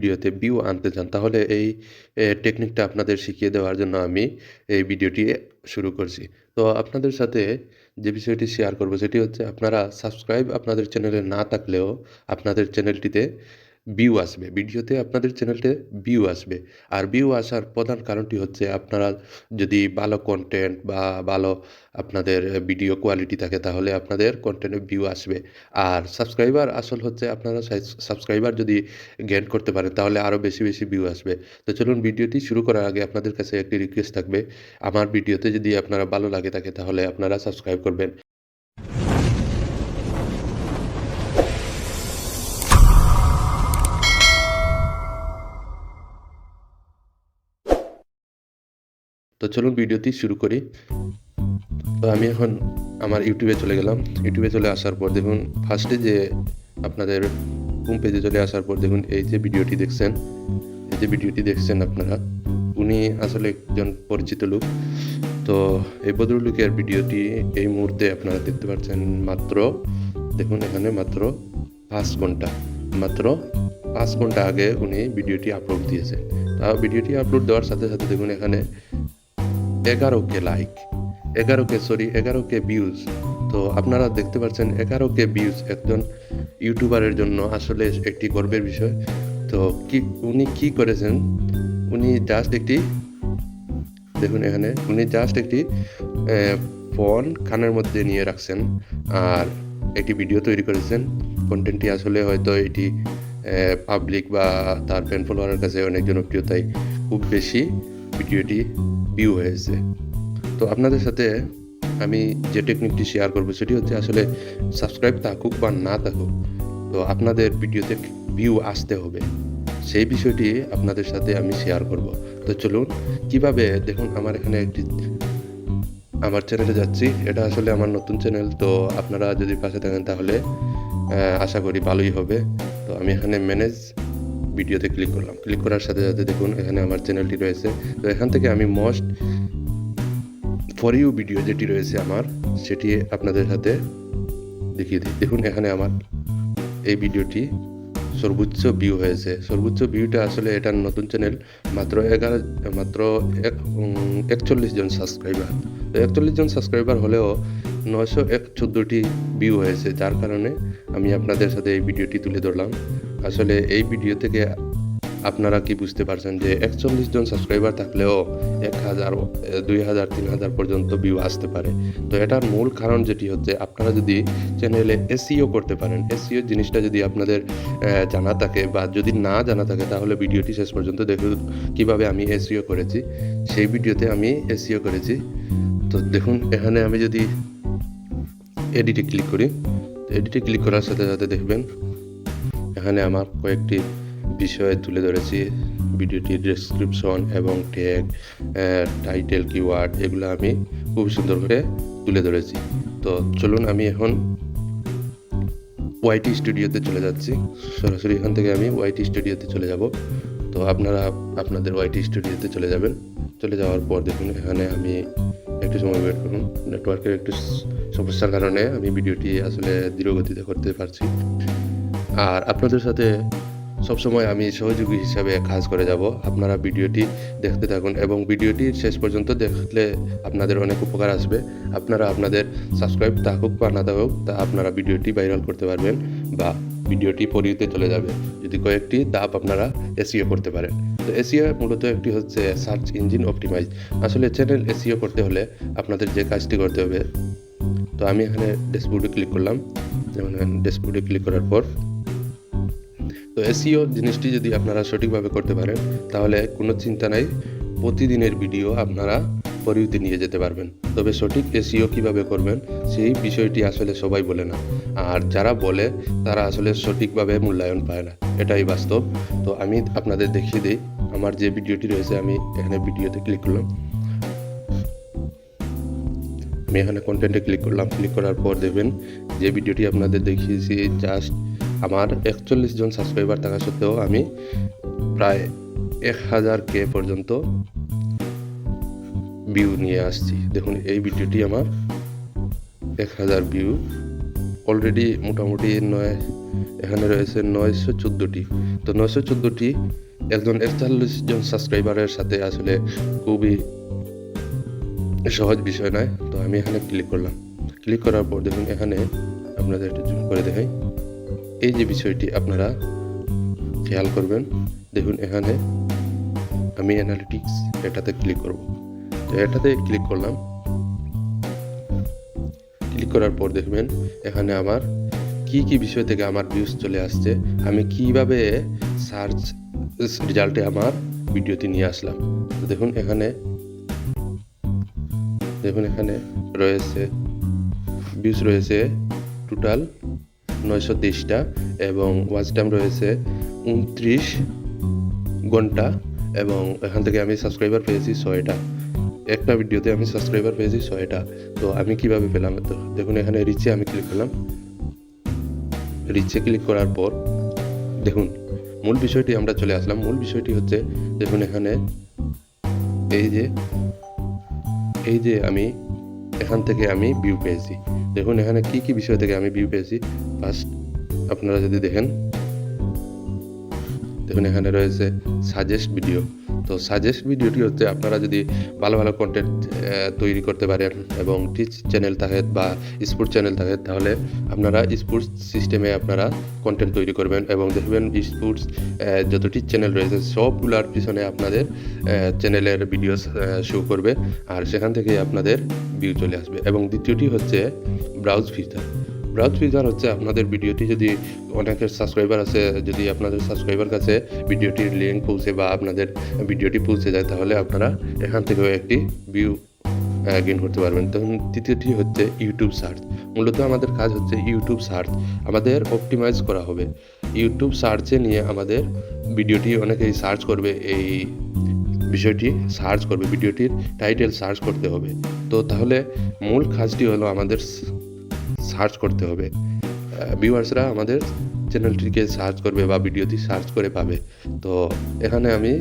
ভিডিওতে ভিউ আনতে চান, তাহলে এই টেকনিকটা আপনাদের শিখিয়ে দেওয়ার জন্য আমি এই ভিডিওটি শুরু করছি। তো আপনাদের সাথে যে বিষয়টি শেয়ার করব, সেটি হচ্ছে আপনারা সাবস্ক্রাইব আপনাদের চ্যানেলে না থাকলেও আপনাদের চ্যানেলটিতে ভিউ আসবে। ভিডিওতে আপনাদের চ্যানেলতে ভিউ আসবে। আর ভিউ আসার প্রধান কারণটি হচ্ছে আপনারা যদি ভালো কনটেন্ট বা ভালো আপনাদের ভিডিও কোয়ালিটি থাকে তাহলে আপনাদের কনটেন্টে ভিউ আসবে। আর সাবস্ক্রাইবার আসল হচ্ছে আপনারা সাবস্ক্রাইবার যদি গেন করতে পারেন তাহলে আরও বেশি, বেশি ভিউ আসবে। তো চলুন ভিডিওটি শুরু করার আগে আপনাদের কাছে একটি রিকোয়েস্ট থাকবে। আমার ভিডিওতে যদি আপনারা ভালো লাগে থাকে তাহলে আপনারা সাবস্ক্রাইব করবেন। তো চলুন ভিডিওটি শুরু করি। তো আমি এখন আমার ইউটিউবে চলে গেলাম। ইউটিউবে চলে আসার পর দেখুন ফার্স্টে যে আপনাদের হোম পেজে চলে আসার পর দেখুন এই যে ভিডিওটি দেখছেন, এই যে ভিডিওটি দেখছেন আপনারা, উনি আসলে একজন পরিচিত লোক। তো এই ভদ্রলোকের ভিডিওটি এই মুহূর্তে আপনারা দেখতে পাচ্ছেন মাত্র দেখুন এখানে মাত্র পাঁচ ঘণ্টা। মাত্র পাঁচ ঘণ্টা আগে উনি ভিডিওটি আপলোড দিয়েছেন। তা ভিডিওটি আপলোড দেওয়ার সাথে, সাথে দেখুন এখানে ১১ K like, ১১ K sorry ১১ K views. তো আপনারা দেখতে পাচ্ছেন ১১ কে ভিউজ একজন ইউটিউবারের জন্য আসলে একটি গর্বের বিষয়। তো কি উনি কি করেছেন? উনি জাস্ট একটি দেখুন এখানে উনি জাস্ট একটি ফোন কানের মধ্যে নিয়ে রাখছেন। আর একটি ভিডিও তৈরি করেছেন। কন্টেন্টটি আসলে হয়তো এটি পাবলিক বা তার ফ্যান ফলোয়ারের কাছে অনেক জনপ্রিয় তাই খুব বেশি ভিডিওটি ভিউ হয়েছে। তো আপনাদের সাথে আমি যে টেকনিকটি শেয়ার করব সেটি হচ্ছে আসলে সাবস্ক্রাইব থাকুক বা না থাকুক, তো আপনাদের ভিডিওতে ভিউ আসতে হবে। সেই বিষয়টি আপনাদের সাথে আমি শেয়ার করব। তো চলুন কীভাবে দেখুন আমার এখানে একটি আমার চ্যানেলে যাচ্ছি। এটা আসলে আমার নতুন চ্যানেল। তো আপনারা যদি পাশে থাকেন তাহলে আশা করি ভালোই হবে। তো আমি এখানে ম্যানেজ ভিডিওতে ক্লিক করলাম। ক্লিক করার সাথে, সাথে দেখুন এখানে আমার চ্যানেলটি রয়েছে। তো এখান থেকে আমি মোস্ট ফর ইউ ভিডিও যেটি রয়েছে আমার সেটি আপনাদের সাথে দেখিয়ে দিই। দেখুন এখানে আমার এই ভিডিওটি সর্বোচ্চ ভিউ হয়েছে। সর্বোচ্চ ভিউটা আসলে এটার নতুন চ্যানেল মাত্র ১১ মাত্র এক উম ৪১ জন সাবস্ক্রাইবার। তো ৪১ জন সাবস্ক্রাইবার হলেও নয়শো এক চোদ্দোটি ভিউ হয়েছে। যার কারণে আমি আপনাদের সাথে এই ভিডিওটি তুলে ধরলাম। আসলে এই ভিডিও থেকে আপনারা কি বুঝতে পারছেন যে ৪১ জন সাবস্ক্রাইবার থাকলেও এক হাজার দুই হাজার তিন হাজার পর্যন্ত ভিউ আসতে পারে। তো এটার মূল কারণ যেটি হচ্ছে আপনারা যদি চ্যানেলে এসিও করতে পারেন। এসইও জিনিসটা যদি আপনাদের জানা থাকে বা যদি না জানা থাকে তাহলে ভিডিওটি শেষ পর্যন্ত দেখুন কীভাবে আমি এসিও করেছি। সেই ভিডিওতে আমি এসিও করেছি। তো দেখুন এখানে আমি যদি এডিটে ক্লিক করি, এডিটে ক্লিক করার সাথে, সাথে দেখবেন এখানে আমার কয়েকটি বিষয় তুলে ধরেছি। ভিডিওটি ডেসক্রিপশন এবং ট্যাগ, টাইটেল, কিওয়ার্ড এগুলো আমি খুব সুন্দর করে তুলে ধরেছি। তো চলুন আমি এখন ওয়াইটি স্টুডিওতে চলে যাচ্ছি। সরাসরি এখান থেকে আমি ওয়াইটি স্টুডিওতে চলে যাব। তো আপনারা আপনাদের ওয়াইটি স্টুডিওতে চলে যাবেন। চলে যাওয়ার পর দেখুন এখানে আমি একটু সময় ওয়েট করুন। নেটওয়ার্কের একটু সমস্যার কারণে আমি ভিডিওটি আসলে ধীর গতিতে করতে পারছি। আর আপনাদের সাথে সবসময় আমি সহযোগী হিসাবে কাজ করে যাব। আপনারা ভিডিওটি দেখতে থাকুন এবং ভিডিওটি শেষ পর্যন্ত দেখলে আপনাদের অনেক উপকার আসবে। আপনারা আপনাদের সাবস্ক্রাইব থাকুক বা না থাকুক, তা আপনারা ভিডিওটি ভাইরাল করতে পারবেন বা ভিডিওটি ইউতে চলে যাবে। যদি কয়েকটি ধাপ আপনারা এসিও করতে পারেন। তো এসিও মূলত একটি হচ্ছে সার্চ ইঞ্জিন অপটিমাইজ। আসলে চ্যানেল এসিও করতে হলে আপনাদের যে কাজটি করতে হবে, তো আমি এখানে ড্যাশবোর্ডে ক্লিক করলাম। যেমন ড্যাশবোর্ডে ক্লিক করার পর তো এসিও জিনিসটি যদি আপনারা সঠিকভাবে করতে পারেন, তাহলে কোনো চিন্তা নাই। প্রতিদিনের ভিডিও আপনারা ইউতে নিয়ে যেতে পারবেন। তবে সঠিক এসিও কীভাবে করবেন, সেই বিষয়টি আসলে সবাই বলে না। আর যারা বলে, তারা আসলে সঠিকভাবে মূল্যায়ন পায় না। এটাই বাস্তব। তো আমি আপনাদের দেখিয়ে দেই। আমার যে ভিডিওটি রয়েছে, আমি এখানে ভিডিওতে ক্লিক করলাম। আমি এখানে কন্টেন্টে ক্লিক করলাম। ক্লিক করার পর দেখবেন, যে ভিডিওটি আপনাদের দেখিয়েছি জাস্ট আমার ৪১ জন সাবস্ক্রাইবার থাকা সত্ত্বেও আমি প্রায় ১০০০ কে পর্যন্ত ভিউ নিয়ে আসছি। দেখুন, এই ভিডিওটি আমার ১০০০ ভিউ অলরেডি মোটামুটি নয়, এখানে রয়েছে নয়শো চোদ্দোটি। তো নয়শো চোদ্দোটি একজন একচল্লিশ জন সাবস্ক্রাইবারের সাথে আসলে খুবই সহজ বিষয় নয়। তো আমি এখানে ক্লিক করলাম। ক্লিক করার পর দেখুন, এখানে আপনাদের একটু জুম করে দেখাই। এই যে বিষয়টি আপনারা খেয়াল করবেন, দেখুন এখানে আমি অ্যানালিটিক্স এটাতে ক্লিক করব। তো এটাতে ক্লিক করলাম। ক্লিক করার পর দেখবেন এখানে আমার কি কি বিষয় থেকে আমার ভিউজ চলে আসছে, আমি কীভাবে সার্চ রেজাল্টে আমার ভিডিওটি নিয়ে আসলাম। তো দেখুন এখানে দেখুন এখানে রয়েছে ভিউজ রয়েছে টোটাল নয়শো তেইশটা এবং ওয়াচ টাইম রয়েছে উনত্রিশ ঘণ্টা এবং এখান থেকে আমি সাবস্ক্রাইবার পেয়েছি ছয়টা। একটা ভিডিওতে আমি সাবস্ক্রাইবার পেয়েছি ছয়টা। তো আমি কীভাবে পেলাম? তো দেখুন, এখানে রিচে আমি ক্লিক করলাম। রিচে ক্লিক করার পর, দেখুন, মূল বিষয়টি আমরা চলে আসলাম। মূল বিষয়টি হচ্ছে, দেখুন এখানে, এই যে এই যে আমি এখান থেকে আমি ভিউ পেয়েছি। দেখুন, এখানে কি কি বিষয় থেকে আমি ভিউ পেয়েছি? ফার্স্ট আপনারা যদি দেখেন, দেখুন এখানে রয়েছে সাজেস্ট ভিডিও তো সাজেস্ট ভিডিওটি হচ্ছে আপনারা যদি ভালো ভালো কন্টেন্ট তৈরি করতে পারেন এবং টিচ চ্যানেল থাকে বা স্পোর্টস চ্যানেল থাকে তাহলে আপনারা স্পোর্টস সিস্টেমে আপনারা কন্টেন্ট তৈরি করবেন এবং দেখবেন স্পোর্টস যত টিচ চ্যানেল রয়েছে, সবগুলোর পিছনে আপনাদের চ্যানেলের ভিডিও শো করবে। আর সেখান থেকে আপনাদের ভিউ চলে আসবে। এবং দ্বিতীয়টি হচ্ছে ব্রাউজ ফিচার ব্রাউজ হচ্ছে আপনাদের ভিডিওটি যদি অনেকের সাবস্ক্রাইবার আছে, যদি আপনাদের সাবস্ক্রাইবার কাছে ভিডিওটির লিঙ্ক পৌঁছে বা আপনাদের ভিডিওটি পৌঁছে যায়, তাহলে আপনারা এখান থেকেও একটি ভিউ গেইন করতে পারবেন। তখন তৃতীয়টি হচ্ছে ইউটিউব সার্চ মূলত আমাদের কাজ হচ্ছে ইউটিউব সার্চ আমাদের অপটিমাইজ করা হবে। ইউটিউব সার্চে নিয়ে আমাদের ভিডিওটি অনেকেই সার্চ করবে, এই বিষয়টি সার্চ করবে, ভিডিওটির টাইটেল সার্চ করতে হবে। তো তাহলে মূল কাজটি হলো আমাদের সার্চ করতে হবে। ভিউয়ার্সরা আমাদের চ্যানেলটিকে সার্চ করবে বা ভিডিওটি সার্চ করে পাবে। তো এখানে আমি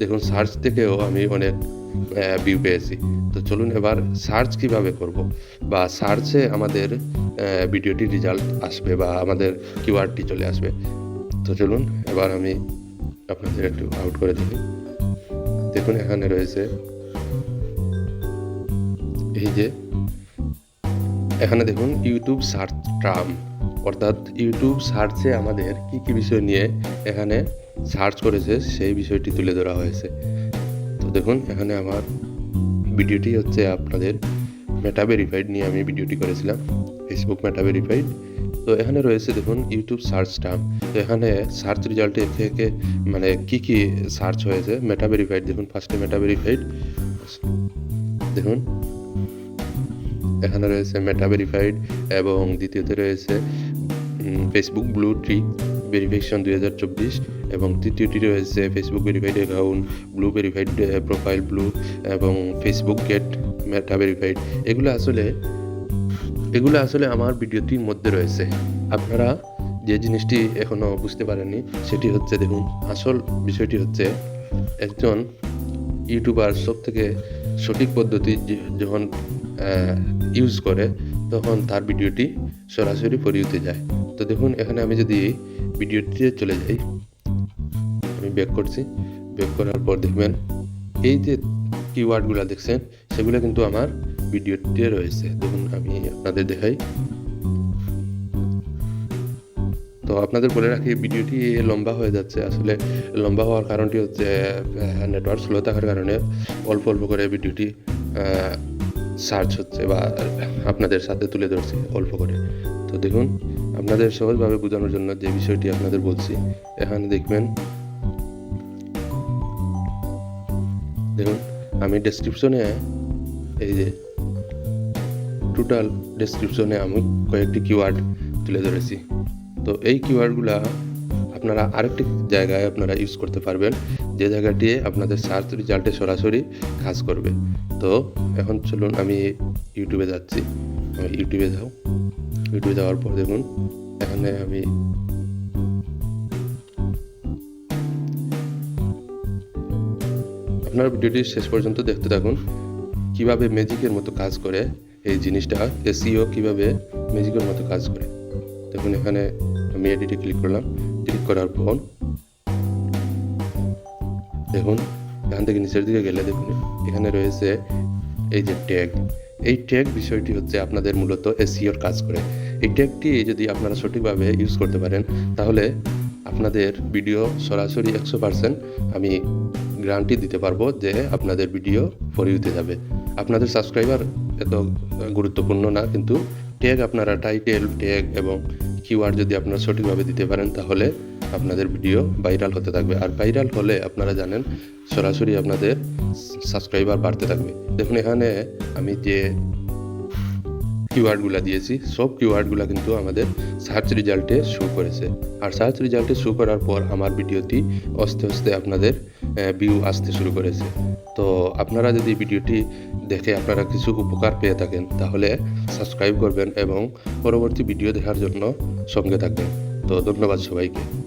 দেখুন সার্চ থেকেও আমি অনেক ভিউ পেয়েছি। তো চলুন এবার সার্চ কীভাবে করব বা সার্চে আমাদের ভিডিওটি রেজাল্ট আসবে বা আমাদের কিওয়ার্ডটি চলে আসবে। তো চলুন এবার আমি আপনাদের একটু আউট করে দিই দেখুন এখানে রয়েছে এই যে এখানে দেখুন ইউটিউব সার্চ ট্রাম অর্থাৎ ইউটিউব সার্চে আমাদের কি কি বিষয় নিয়ে এখানে সার্চ করেছে, সেই বিষয়টি তুলে ধরা হয়েছে। তো দেখুন, এখানে আমার ভিডিওটি হচ্ছে আপনাদের মেটা ভেরিফাইড নিয়ে আমি ভিডিওটি করেছিলাম ফেসবুক মেটা ভেরিফাইড তো এখানে রয়েছে দেখুন ইউটিউব সার্চ টার্ম তো এখানে সার্চ রেজাল্টে থেকে মানে কি কি সার্চ হয়েছে? মেটা ভেরিফাইড দেখুন ফার্স্টে মেটা ভেরিফাইড দেখুন এখানে রয়েছে মেটা ভেরিফাইড এবং দ্বিতীয়তে রয়েছে ফেসবুক ব্লু ট্রি ভেরিফিকেশন দুই হাজার চব্বিশ এবং তৃতীয়টি রয়েছে Facebook verified account blue verified profile blue এবং ফেসবুক গেট মেটা ভেরিফাইড এগুলো আসলে এগুলো আসলে আমার ভিডিওটির মধ্যে রয়েছে। আপনারা যে জিনিসটি এখনও বুঝতে পারেননি, সেটি হচ্ছে দেখুন, আসল বিষয়টি হচ্ছে একজন ইউটিউবার সব থেকে সঠিক পদ্ধতি যখন ইউজ করে, তখন তার ভিডিওটি সরাসরি ফরিউতে যায়। তো দেখুন, এখানে আমি যদি ভিডিওটিতে চলে যাই, আমি ব্যাক করছি। ব্যাক করার পর দেখবেন, এই যে কিওয়ার্ডগুলো দেখছেন, সেগুলো কিন্তু আমার ভিডিওটিতে রয়েছে। দেখুন, আমি আপনাদের দেখাই। তো আপনাদের বলে রাখি, ভিডিওটি লম্বা হয়ে যাচ্ছে। আসলে লম্বা হওয়ার কারণটি হচ্ছে নেটওয়ার্ক স্লো থাকার কারণে অল্প অল্প করে ভিডিওটি সার্চ হচ্ছে বা আপনাদের সাথে তুলে ধরছি, অল্প করে। তো দেখুন, আপনাদের সহজভাবে বোঝানোর জন্য যে বিষয়টি আপনাদের বলছি, এখানে দেখবেন, দেখুন, আমি ডেসক্রিপশনে এই যে টোটাল ডেসক্রিপশনে আমি কয়েকটি কিওয়ার্ড তুলে ধরেছি। তো এই কিওয়ার্ডগুলা আপনারা আরেকটি জায়গায় আপনারা ইউজ করতে পারবেন। যে জায়গাটি আপনাদের সার্চ রেজাল্টে সরাসরি কাজ করবে। তো এখন চলুন আমি ইউটিউবে যাচ্ছি। ইউটিউবে যাও। ইউটিউবে যাওয়ার পর দেখুন, এখানে আমি আপনার ভিডিওটি শেষ পর্যন্ত দেখতে থাকুন। কীভাবে ম্যাজিকের মতো কাজ করে এই জিনিসটা এসিও কীভাবে ম্যাজিকের মতো কাজ করে। দেখুন, এখানে আমি এডিটে ক্লিক করলাম। ক্লিক করার পর দেখুন এখান থেকে নিচের দিকে গেলে দেখুন, এখানে রয়েছে এই যে ট্যাগ এই ট্যাগ বিষয়টি হচ্ছে আপনাদের মূলত এসিওর কাজ করে। এই ট্যাগটি যদি আপনারা সঠিকভাবে ইউজ করতে পারেন, তাহলে আপনাদের ভিডিও সরাসরি একশো পার্সেন্ট আমি গ্যারান্টি দিতে পারব যে আপনাদের ভিডিও ফরিউতে যাবে। আপনাদের সাবস্ক্রাইবার এত গুরুত্বপূর্ণ না, কিন্তু ট্যাগ আপনারা টাইটেল ট্যাগ এবং কিওয়ার্ড যদি আপনারা সঠিকভাবে দিতে পারেন, তাহলে আপনাদের ভিডিও ভাইরাল হতে থাকবে। আর ভাইরাল হলে আপনারা জানেন, সরাসরি আপনাদের সাবস্ক্রাইবার বাড়তে থাকবে। দেখুন, এখানে আমি যে কিওয়ার্ডগুলো দিয়েছি, সব কিওয়ার্ডগুলো কিন্তু আমাদের সার্চ রেজাল্টে শো করেছে। আর সার্চ রেজাল্টে শো করার পর আমার ভিডিওটি আস্তে আস্তে আপনাদের ভিউ আসতে শুরু করেছে। তো আপনারা যদি ভিডিওটি দেখে আপনারা কিছু উপকার পেয়ে থাকেন, তাহলে সাবস্ক্রাইব করবেন এবং পরবর্তী ভিডিও দেখার জন্য সঙ্গে থাকবেন। তো ধন্যবাদ সবাইকে।